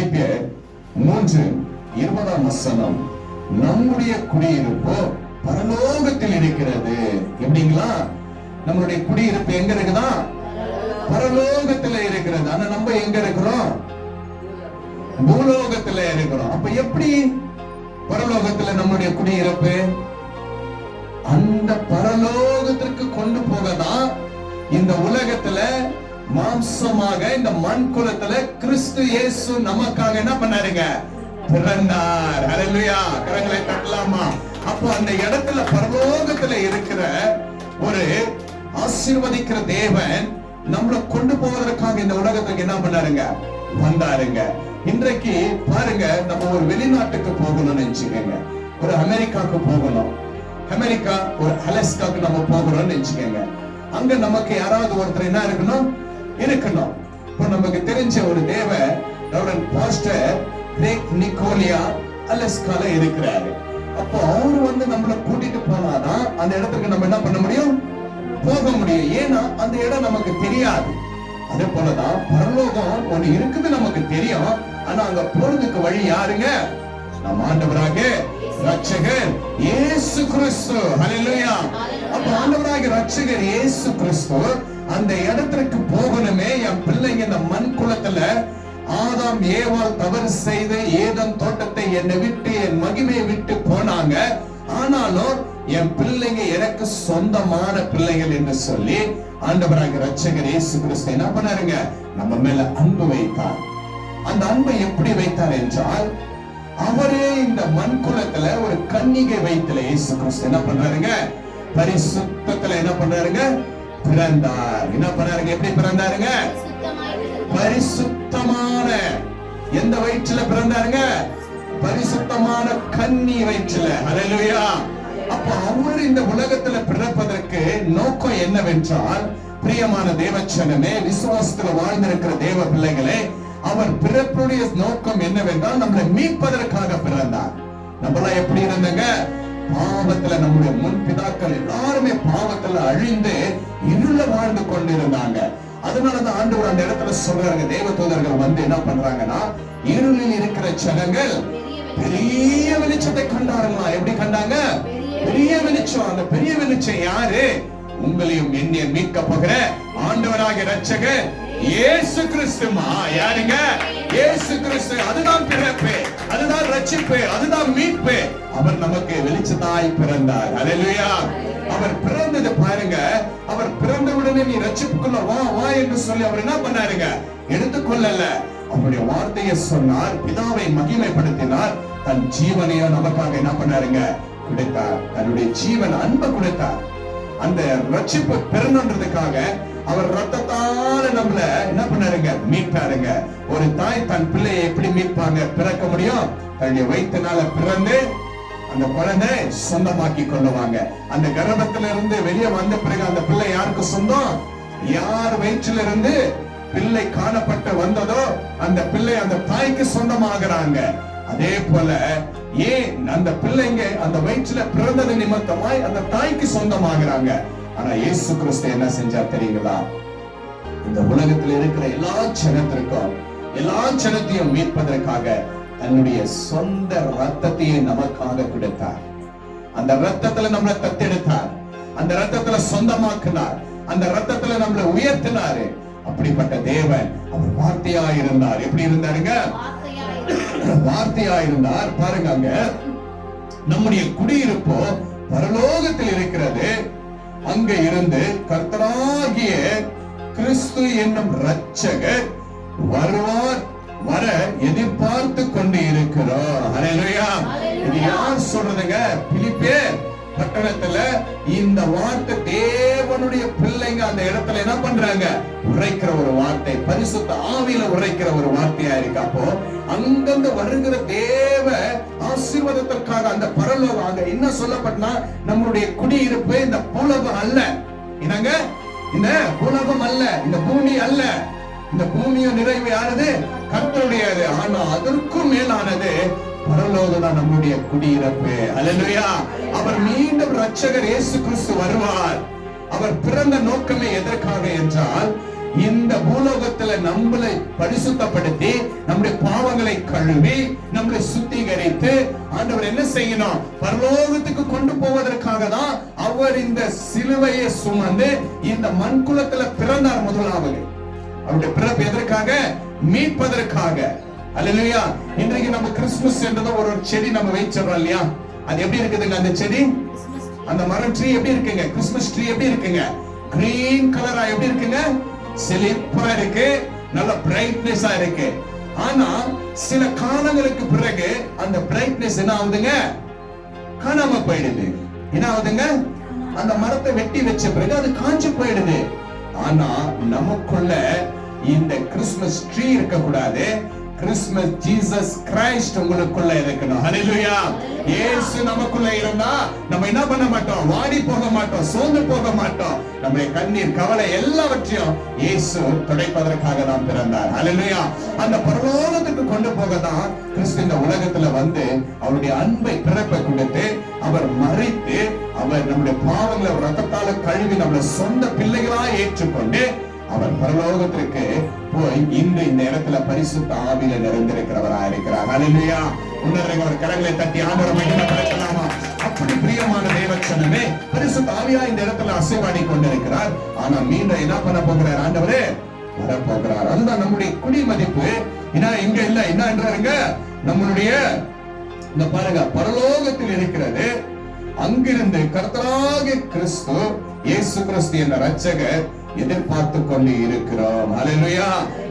பிலிப்பிய மூன்று இருபதாம் வசனம் நம்முடைய குடியிருப்பு பரலோகத்தில் இருக்கிறது. எப்படிங்களா? நம்மளுடைய குடியிருப்பு எங்க இருக்குதா? பரலோகத்துல இருக்கிறது. ஆனா நம்ம எங்க இருக்கிறோம்? பூலோகத்துல இருக்கிறோம். அப்ப எப்படி பரலோகத்துல நம்முடைய குடியிருப்பு? அந்த பரலோகத்திற்கு கொண்டு போகதான் இந்த உலகத்துல மாம்சமாக இந்த மண் குலத்துல கிறிஸ்து இயேசு நமக்காக என்ன பண்ணாருங்க? பிறந்தார். ஹalleluya. கரங்களை தட்டலாமா? அப்போ அந்த இடத்துல பரலோகத்துல இருக்கிற ஒரு ஆசீர்வதிக்கிற தேவன் நம்மளை கொண்டு போவதற்காக இந்த உலகத்துக்கு என்ன பண்ணாருங்க? வந்தாருங்க. இன்றைக்கு பாருங்க நம்ம ஒரு வெளிநாட்டுக்கு போகணும்னு நினைச்சுக்கோங்க. ஒரு அமெரிக்காவுக்கு போகணும். அமெரிக்கா ஒரு அலஸ்காக்கு நம்ம போகணும்னு நினைச்சுக்கோங்க. அங்க நமக்கு யாராவது ஒருத்தர் என்ன இருக்கணும்? இருக்கணும் இப்போ நமக்கு தெரிஞ்ச ஒரு தேவ ரெவரண்ட் பாஸ்டர் கிரேக் நிக்கோலியா அலஸ்கால இருக்கிறாரு. அப்போ அவர் வந்து நம்மள கூட்டிட்டு போனாதான் அந்த இடத்துக்கு நம்ம என்ன பண்ண முடியும்? போக முடியும். ஏன்னா அந்த இடம் நமக்கு தெரியாது. அதே போலதான் பரலோகம் ஒண்ணு இருக்குது நமக்கு தெரியும். ஆனா அங்க போறதுக்கு வழி யாருங்க? நம்ம ஆண்டவராக ரட்சகர் இயேசு கிறிஸ்து. ஹalleluya அப்ப ஆண்டவராக ரட்சகர் இயேசு கிறிஸ்து அந்த இடத்திற்கு போகணுமே என் பிள்ளைங்க இந்த மண் குலத்துல ஆதாம் ஏவால் தவறு செய்த ஏதன் தோட்டத்தை என்னை விட்டு என் மகிமையை விட்டு போனாங்க. ஆனாலும் என் பிள்ளைங்க எனக்கு சொந்தமான பிள்ளைகள் என்று சொல்லி ஆண்டவராக ரட்சகர் இயேசு கிறிஸ்து என்ன பண்ணாருங்க? நம்ம மேல அன்பு வைத்தார். அந்த அன்பை எப்படி வைத்தார் என்றால் அவரே இந்த மண் குலத்துல ஒரு கன்னிகை வயித்துல இயேசு கிறிஸ்து என்ன பண்றாருங்க? பரிசுத்தத்துல என்ன பண்றாருங்க? பிறந்தார். என்ன பண்ணாருங்க எப்படி பிறந்தாருங்க? பரிசுத்தமான எந்த வயிற்றுல பிறந்தாருங்க? பரிசுத்தமான கன்னி வயிற்றுல. ஹalleluya. அப்ப அவர் இந்த உலகத்துல பிறப்பதற்கு நோக்கம் என்னவென்றால் பிரியமான தேவச்சனமே விசுவாசத்துல வாழ்ந்திருக்கிற தேவ பிள்ளைகளே அவர் பிறப்புடைய நோக்கம் என்னவென்றால் நம்மளை மீட்பதற்காக பிறந்தார். நம்மளாம் எப்படி இருந்தங்க? பாவத்துல நம்முடைய முன் பிதாக்கள் எல்லாருமே பாவத்துல அழிந்து இருள வாழ்ந்து கொண்டிருந்தாங்க. அதனாலதான் ஆண்டவர் அந்த இடத்துல சொல்றாங்க தேவ தூதர்கள் வந்து என்ன பண்றாங்கன்னா இருளில் இருக்கிற ஜனங்கள் பெரிய வெளிச்சத்தை கண்டாருங்களா எப்படி கண்டாங்க? பெரிய வெளிச்சம். அந்த பெரிய வெளிச்சம் யாரு? உங்களையும் என்னைய மீட்க போகிற ஆண்டவராக ரட்சகர் இயேசு கிறிஸ்துமா? யாருங்க? இயேசு கிறிஸ்து. அதுதான் பிறப்பு. அதுதான் ரட்சிப்பு அதுதான் மீட்பு. அவர் நமக்கு வெளிச்சத்தாய் பிறந்தார். ஹalleluya அவர் பிறந்தது பாருங்க. அவர் பிறந்த உடனே நீ ரட்சிப்புக்குள்ள வா வா என்று சொல்லி அவர் என்ன பண்ணாருங்க? எடுத்துக்கொள்ளல. அவருடைய வார்த்தையை சொன்னார் பிதாவை மகிமைப்படுத்தினார். தன் ஜீவனையோ நமக்காக என்ன பண்ணாருங்க? கொடுத்தார். தன்னுடைய ஜீவன் அன்பை கொடுத்தார். அந்த ரட்சிப்பு பெறணுன்றதுக்காக அவர் ரத்தத்தால நம்மள என்ன பண்ணாருங்க? மீட்பாருங்க ஒரு தாய் தன் பிள்ளையை எப்படி மீட்பாங்க? பிறக்க முடியும்? தன்னுடைய வயிற்றுனால பிறந்து அந்த குழந்தை சொந்தமாக்கி கொள்ளுவாங்க. அந்த கர்ப்பத்துல இருந்து வெளியே வந்த பிறகு அந்த பிள்ளை யாருக்கு சொந்தம்? யார் வயிற்றில இருந்து பிள்ளை காணப்பட்டு வந்ததோ அந்த பிள்ளை அந்த தாய்க்கு சொந்தமாகறாங்க. அதே போல ஏன் அந்த பிள்ளைங்க அந்த வயிற்றுல பிறந்தது நிமித்தமாய் அந்த தாய்க்கு சொந்தமாகறாங்க? ஆனா இயேசு கிறிஸ்து என்ன செஞ்சார் தெரியுங்களா? இந்த உலகத்தில் இருக்கிற எல்லா ஜனத்திற்கும் எல்லா ஜனத்தையும் மீட்பதற்காக தன்னுடைய சொந்த ரத்தத்தையே நமக்காக கொடுத்தார். அந்த ரத்தத்துல நம்மளை தத்தெடுத்தார். அந்த ரத்தத்துல சொந்தமாக்கினார். அந்த ரத்தத்துல நம்மளை உயர்த்தினாரு. அப்படிப்பட்ட தேவன் அவர் வார்த்தையா இருந்தார் எப்படி இருந்தாருங்க? வார்த்தையா இருந்தார் பாருங்க அங்க. நம்முடைய குடியிருப்போ பரலோகத்தில் இருக்கிறது. அங்க இருந்து கர்த்தராகிய கிறிஸ்து என்னும் ரட்சகர் வருவார் வர எதிர்பார்த்து கொண்டு இருக்கிறோம் இது யார் சொல்றதுங்க? பிலிப்பே பட்டணத்துல இந்த வார்த்தை தேவனுடைய பிள்ளைங்க அந்த இடத்துல என்ன பண்றாங்க? உரைக்கிற ஒரு வார்த்தை. பரிசுத்த ஆவியில உரைக்கிற ஒரு வார்த்தையா இருக்கு. அப்போ அங்கங்க வருகிற தேவ ஆசீர்வாதத்திற்காக அந்த பரலோகம் அங்க என்ன சொல்லப்பட்டனா? நம்மளுடைய குடியிருப்பு இந்த பூலகம் அல்ல. என்னங்க? இந்த பூலகம் அல்ல. இந்த பூமி அல்ல. இந்த பூமியும் நிறைவு யாரது? கர்த்தருடையது. ஆனா அதற்கும் மேலானது பரலோகம் தான் நம்முடைய குடியிருப்பு. அல்லையா அவர் மீண்டும் ரட்சகர் இயேசு கிறிஸ்து வருவார். அவர் பிறந்த நோக்கமே எதற்காக என்றால் இந்த பூலோகத்துல நம்மளை பரிசுத்தப்படுத்தி நம்முடைய பாவங்களை கழுவி நம்மளை சுத்திகரித்து ஆண்டவர் என்ன செய்யணும்? பரலோகத்துக்கு கொண்டு போவதற்காக தான் அவர் இந்த சிலுவையை சுமந்து இந்த மண்குலத்துல பிறந்தார் முதலாவது. அவருடைய பிறப்பு எதற்காக? மீட்பதற்காக. அல்லையா இன்றைக்கு நம்ம கிறிஸ்துமஸ் என்றதை ஒரு ஒரு செடி நம்ம வைச்சிடறோம் இல்லையா? அது எப்படி இருக்குதுங்க? அந்த செடி? அந்த மரம் ட்ரீ எப்படி இருக்குங்க? கிறிஸ்துமஸ் ட்ரீ எப்படி இருக்குங்க? கிரீன் கலரா எப்படி இருக்குங்க? செழிப்பா இருக்கு. நல்ல பிரைட்னஸா இருக்கு. ஆனா சில காலங்களுக்கு பிறகு அந்த பிரைட்னஸ் என்ன ஆகுதுங்க? காணாம போயிடுது. என்ன ஆகுதுங்க? அந்த மரத்தை வெட்டி வச்ச பிறகு அது காஞ்சு போயிடுது. ஆனா நமக்குள்ள இந்த கிறிஸ்துமஸ் ட்ரீ இருக்க கூடாது கிறிஸ்துமஸ் ஜீசஸ் கிரைஸ்ட் உங்களுக்குள்ள இருக்கணும். ஹalleluya இயேசு நமக்குள்ள இருந்தா நம்ம என்ன பண்ண மாட்டோம்? வாடி போக மாட்டோம் சோர்ந்து போக மாட்டோம். நம்முடைய கண்ணீர் கவலை எல்லாவற்றையும் இயேசு துடைப்பதற்காக தான் பிறந்தார். ஹalleluya அந்த பரலோகத்துக்கு கொண்டு போக தான் கிறிஸ்து இந்த உலகத்துல வந்து அவருடைய அன்பை பிறப்பை கொடுத்து அவர் மறித்து அவர் நம்முடைய பாவங்களை ரத்தத்தால கழுவி நம்மளை சொந்த பிள்ளைகளா ஏற்றுக்கொண்டு அவர் பரலோகத்திற்கு போய் இன்று இந்த இடத்துல பரிசுத்த ஆவியில நிறைந்திருக்கிறவரா இருக்கிறார். ஹalleluya உன்னதங்க ஒரு கரங்களை தட்டி ஆண்டவர் மகிமைப்படுத்தலாமா? அப்படி பிரியமான தேவச்சனமே பரிசு தாவியா இந்த இடத்துல அசைவாடி கொண்டிருக்கிறார். ஆனா மீண்டும் என்ன பண்ண போகிறார் ஆண்டவரே? வரப்போகிறார். அதுதான் நம்முடைய குடி மதிப்பு. ஏன்னா இங்க இல்ல. என்ன என்றாருங்க நம்மளுடைய இந்த பாருங்க பரலோகத்தில் இருக்கிறது. அங்கிருந்து கர்த்தராக கிறிஸ்து இயேசு கிறிஸ்து என்ற ரட்சகர் எதிர்பார்த்து கொண்டு இருக்கிறோம். ஹalleluya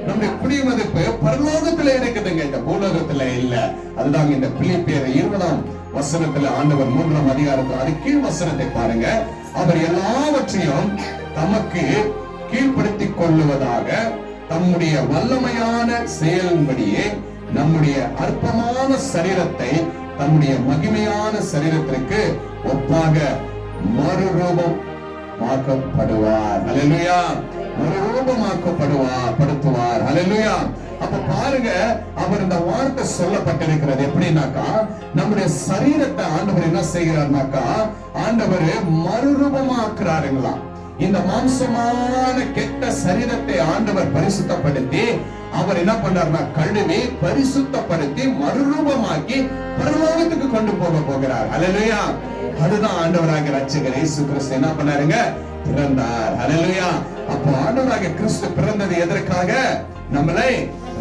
நம்முடைய குடிமதிப்பு பரலோகத்துல இருக்குதுங்க. இந்த பூலோகத்துல இல்ல. அதுதாங்க இந்த பிலிப்பியர் இருபதாம் வசனத்துல ஆண்டவர் மூன்றாம் அதிகாரத்துல அது கீழ் வசனத்தை பாருங்க. அவர் எல்லாவற்றையும் தமக்கு கீழ்படுத்தி கொள்ளுவதாக தம்முடைய வல்லமையான செயலின்படியே நம்முடைய அற்பமான சரீரத்தை தம்முடைய மகிமையான சரீரத்திற்கு ஒப்பாக மறுரூபம் மாக்கப்படுவார் ஹalleluya. மறுரூபமாக்கப்படுவார் படுத்துவார். அலலுயா அப்ப பாருங்க அவர் இந்த வார்த்தை சொல்லப்பட்டிருக்கிறது எப்படின்னாக்கா நம்முடைய சரீரத்தை ஆண்டவர் என்ன செய்கிறார்னாக்கா ஆண்டவர் மறுரூபமாக்குறாருங்களா. இந்த மாம்சமான கெட்ட சரீரத்தை ஆண்டவர் பரிசுத்தப்படுத்தி அவர் என்ன பண்ணார்னா கழுவி பரிசுத்தப்படுத்தி மறுரூபமாக்கி பரலோகத்துக்கு கொண்டு போக போகிறார். அலலுயா அதுதான் ஆண்டவராக ரட்சகர் இயேசு கிறிஸ்து. என்ன பண்ணாருங்க? பிறந்தார். அல்லேலூயா அப்போ ஆண்டவராக கிறிஸ்து பிறந்தது எதற்காக? நம்மளை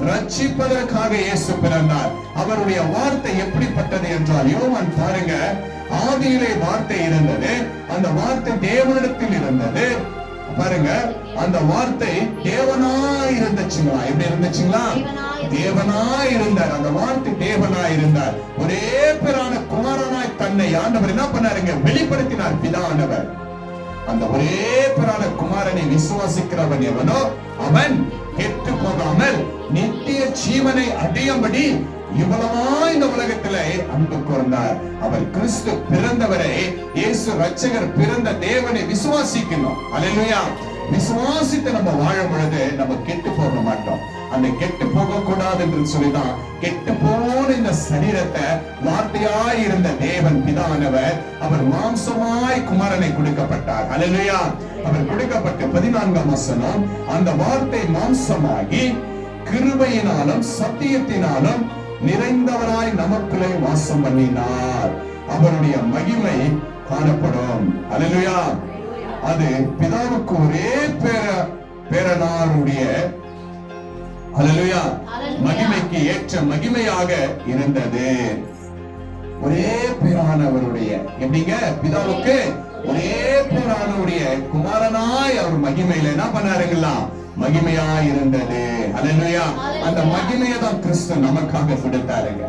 ரட்சிப்பதற்காக இயேசு பிறந்தார். அவருடைய வார்த்தை எப்படிப்பட்டது என்றால் யோவான் பாருங்க ஆதியிலே வார்த்தை இருந்தது அந்த வார்த்தை தேவனிடத்தில் இருந்தது. பாருங்க அந்த வார்த்தை தேவனாய் இருந்துச்சுங்களா? எப்படி இருந்துச்சுங்களா? தேவனாய் இருந்தார். அந்த வார்த்தை தேவனாய் இருந்தார். ஒரே பேரான தன்னை ஆண்டவர் என்ன பண்ணாருங்க? வெளிப்படுத்தினார். பிதானவர். அந்த ஒரே பிறான குமாரனை விசுவாசிக்கிறவன் எவனோ அவன் கெட்டு போகாமல் நித்திய ஜீவனை அடையும்படி இவ்வளவா இந்த உலகத்திலே அன்பு கூர்ந்தார். அவர் கிறிஸ்து பிறந்தவரை இயேசு ரட்சகர் பிறந்த தேவனை விசுவாசிக்கணும். அல்லேலூயா. விசுவாசித்து நம்ம வாழும் பொழுது நம்ம கெட்டு போக மாட்டோம். அந்த கெட்டு போக கூடாது என்று சொல்லிதான் கெட்டு போன இந்த சரீரத்தை வார்த்தையாய் இருந்த தேவன் பிதானவர் அவர் மாம்சமாய் குமரனை கொடுக்கப்பட்டார். அலலுயா அவர் கொடுக்கப்பட்ட பதினான்காம் வசனம் அந்த வார்த்தை மாம்சமாகி கிருபையினாலும் சத்தியத்தினாலும் நிறைந்தவராய் நமக்குள்ளே வாசம் பண்ணினார். அவருடைய மகிமை காணப்படும். அலலுயா அது பிதாவுக்கு ஒரே பேர பேரனாருடைய அல்லேலூயா. மகிமைக்கு ஏற்ற மகிமையாக இருந்தது. ஒரே பேரானவருடைய எப்படிங்க? பிதாவுக்கு ஒரே பேரானவருடைய குமாரனாய் அவர் மகிமையில என்ன பண்ணாருங்களா? மகிமையாய் இருந்தது. அல்லேலூயா அந்த மகிமையை தான் கிறிஸ்து நமக்காக கொடுத்தாருங்க.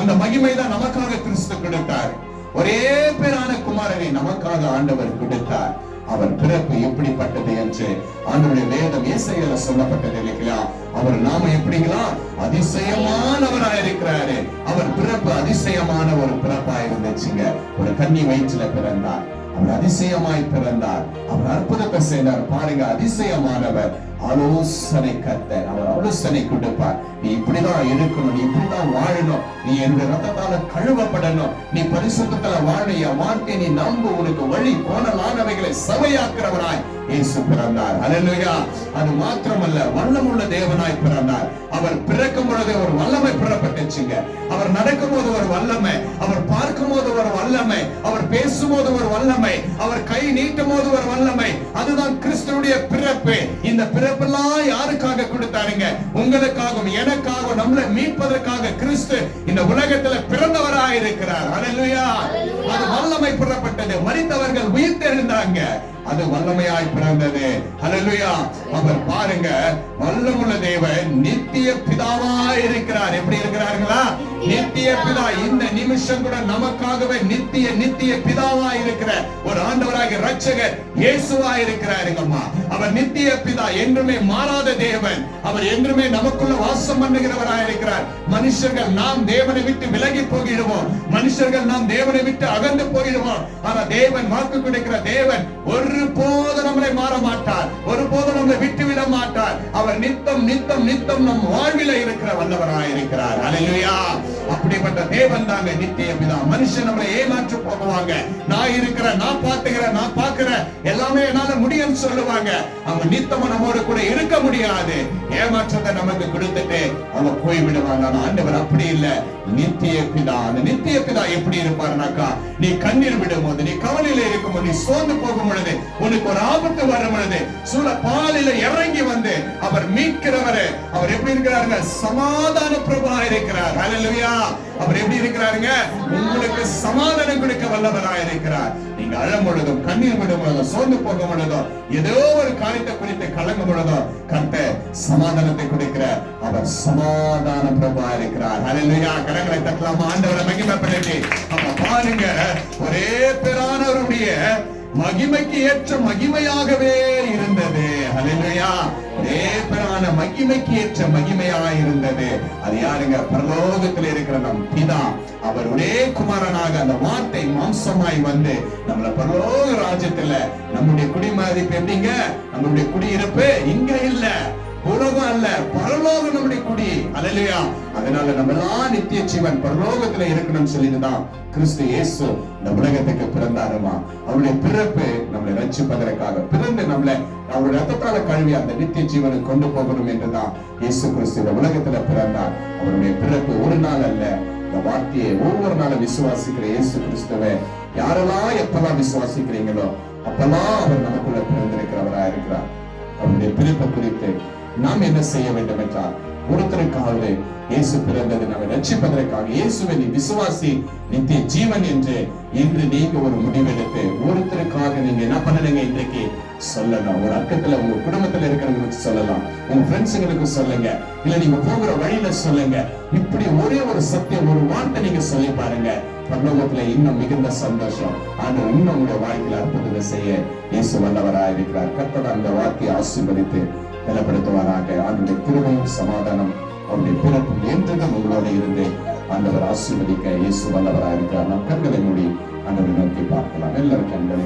அந்த மகிமை தான் நமக்காக கிறிஸ்து கொடுத்தார். ஒரே பேரான குமாரனை நமக்காக ஆண்டவர் கொடுத்தார். அவர் பிறப்பு எப்படிப்பட்டது என்று ஆண்டவருடைய வேதம் ஏசையில சொல்லப்பட்டது இல்லைங்களா? அவர் நாம எப்படிங்களா? அதிசயமானவரா இருக்கிறாரு. அவர் பிறப்பு அதிசயமான ஒரு பிறப்பா இருந்துச்சுங்க. ஒரு கன்னி வயிற்றுல பிறந்தார். அவர் அதிசயமாய் பிறந்தார். அவர் அற்புதத்தை செய்தார் பாருங்க அதிசயமானவர். ஆலோசனை கத்தர் அவர் ஆலோசனை கொடுப்பார் நீ இப்படிதான் இருக்கணும் நீ இப்படிதான் வாழணும். நீ என்னுடைய ரத்தத்தால கழுவப்படணும். நீ பரிசுத்தத்துல வாழ என் வார்த்தை நீ நம்பு. உனக்கு வழி கோணலானவைகளை சபையாக்குறவனாய் இயேசு பிறந்தார். ஹalleluya அது மாத்திரமல்ல வல்லமுள்ள தேவனாய் பிறந்தார். அவர் பிறக்கும் பொழுது ஒரு வல்லமை பிறப்பட்டுச்சுங்க. அவர் நடக்கும்போது ஒரு வல்லமை அவர் பார்க்கும்போது ஒரு வல்லமை அவர் பேசும்போது ஒரு வல்லமை அவர் கை நீட்டும் போது ஒரு வல்லமை. அதுதான் கிறிஸ்துவனுடைய பிறப்பு. இந்த பிறப்பெல்லாம் யாருக்காக கொடுத்தாருங்க? உங்களுக்காகவும் எனக்காகவும் நம்மளை மீட்பதற்காக கிறிஸ்து இந்த உலகத்துல பிறந்தவராய் இருக்கிறார். ஹalleluya. அது வல்லமை பிறப்பட்டது மரித்தவர்கள் உயிர் தெரிந்தாங்க அது வல்லமையாய் பிறந்தது. ஹalleluya. அவர் பாருங்க வல்லமுள்ள தேவன் நித்திய பிதாவாய் இருக்கிறார். எப்படி இருக்கிறார்களா நித்திய பிதா இந்த நிமிஷம் கூட நமக்காகவே நித்திய நித்திய பிதாவா இருக்கிற ஒரு ஆண்டவராகிய ரட்சகர் இயேசுவாய் இருக்கிறாருங்கம்மா. அவர் நித்திய பிதா என்றுமே மாறாத தேவன். அவர் என்றுமே நமக்குள்ள வாசம் பண்ணுகிறவரா இருக்கிறார். மனுஷர்கள் நாம் தேவனை விட்டு விலகி போகிடுவோம். மனுஷர்கள் நாம் தேவனை விட்டு அகன்று போயிடுவோம் ஆனா தேவன் வாக்கு கொடுக்கிற தேவன் ஒரு போது நம்மளை மாற மாட்டார். அவர் நித்தம் நித்தம் நித்தம் நம் வாழ்வில இருக்கிற வல்லவராயிருக்கிறார். அலையா அப்படிப்பட்ட தேவன் தாங்க நித்திய பிதா மனுஷன் நம்மளை ஏமாற்று போகுவாங்க. நான் இருக்கிற நான் பாத்துக்கிறேன் நான் பாக்குறேன் எல்லாமே என்னால முடியும்னு சொல்லுவாங்க. அவங்க நித்தமா நம்மோட கூட இருக்க முடியாது. ஏமாற்றத்தை நமக்கு கொடுத்துட்டு அவங்க போய் விடுவாங்க. ஆனா ஆண்டவர் அப்படி இல்ல. நித்திய பிதா. அந்த நித்திய பிதா எப்படி இருப்பாருனாக்கா நீ கண்ணீர் விடும் போது நீ கவலையில இருக்கும் போது நீ சோர்ந்து போகும் பொழுது உனக்கு ஒரு ஆபத்து வரும் பொழுது சூழ பாலில இறங்கி வந்து அவர் மீட்கிறவரு. அவர் எப்படி இருக்கிறாருங்க? சமாதான பிரபா இருக்கிறார். ஹalleluya அவர் எப்படி இருக்கிறாருங்க? உங்களுக்கு சமாதானம் கொடுக்க வல்லவராய் இருக்கிறார். நீங்க அழும் பொழுதும் கண்ணீர் விடும் பொழுதும் சோர்ந்து போகும் பொழுதும் ஏதோ ஒரு காரியத்தை குறித்து கலங்கும் பொழுதும் கர்த்த சமாதானத்தை கொடுக்கிற அவர் சமாதான பிரபா இருக்கிறார். அலையா கரங்களை தட்டலாமா? ஆண்டவரை மகிமைப்படுத்தி. அப்ப பாருங்க ஒரே பேரானவருடைய மகிமைக்கு ஏற்ற மகிமையாகவே இருந்தது. அலையா ஒரே பேரான மகிமைக்கு ஏற்ற மகிமையா இருந்தது அது யாருங்க? பரலோகத்தில் இருக்கிற நம் பிதா. அவர் ஒரே குமாரனாக அந்த வார்த்தை மாம்சமாய் வந்து நம்மள பரலோக ராஜ்யத்துல நம்முடைய குடிமதிப்பு எப்படிங்க? நம்மளுடைய குடியிருப்பு இங்க இல்ல. உலகம் அல்ல பரலோகம் நம்முடைய குடி. அல்லையா அதனால நம்ம எல்லாம் நித்திய ஜீவன் பரலோகத்துல இருக்கணும்னு சொல்லிட்டுதான் கிறிஸ்து இயேசு இந்த உலகத்துக்கு பிறந்தாருமா. அவருடைய பிறப்பு நம்மளை ரட்சிப்பதற்காக பிறந்து நம்மளை அவருடைய ரத்தத்தால கழுவி அந்த நித்திய ஜீவனை கொண்டு போகணும் என்றுதான் இயேசு கிறிஸ்து இந்த உலகத்துல பிறந்தார். அவருடைய பிறப்பு ஒரு நாள் அல்ல இந்த வார்த்தையை ஒவ்வொரு நாளும் விசுவாசிக்கிற இயேசு கிறிஸ்துவை யாரெல்லாம் எப்பெல்லாம் விசுவாசிக்கிறீங்களோ அப்பெல்லாம் அவர் நமக்குள்ள பிறந்திருக்கிறவரா இருக்கிறார் அவருடைய பிறப்பை குறித்து நாம் என்ன செய்ய வேண்டும் என்றால் ஒருத்தருக்காவது இயேசு பிறந்தது நம்மை ரட்சிப்பதற்காக இயேசுவை நீ விசுவாசி நித்திய ஜீவன் என்று இன்று நீங்க ஒரு முடிவெடுத்து ஒருத்தருக்காக நீங்க என்ன பண்ணணுங்க இன்றைக்கு? சொல்லலாம். ஒரு அர்த்தத்துல உங்க குடும்பத்துல இருக்கிறவங்களுக்கு சொல்லலாம். உங்க ஃப்ரெண்ட்ஸுங்களுக்கு சொல்லுங்க. இல்ல நீங்க போகிற வழியில சொல்லுங்க. இப்படி ஒரே ஒரு சத்தியம் ஒரு வார்த்தை நீங்க சொல்லி பாருங்க. பரலோகத்துல இன்னும் மிகுந்த சந்தோஷம். ஆனா இன்னும் உங்களுடைய வாழ்க்கையில அற்புதத்தை செய்ய இயேசு வல்லவராக இருக்கிறார் கர்த்தர் அந்த வார்த்தையை ஆசீர்வதித்து பலப்படுத்துவாராக அவருடைய திருமையும் சமாதானம் அவருடைய பிறப்பும் என்றும் உங்களோட இருந்து ஆண்டவர் ஆசீர்வதிக்க இயேசு வல்லவராக இருக்கிறார் நம் கண்களை மூடி ஆண்டவரை நோக்கி பார்க்கலாம். எல்லாரும் கண்களை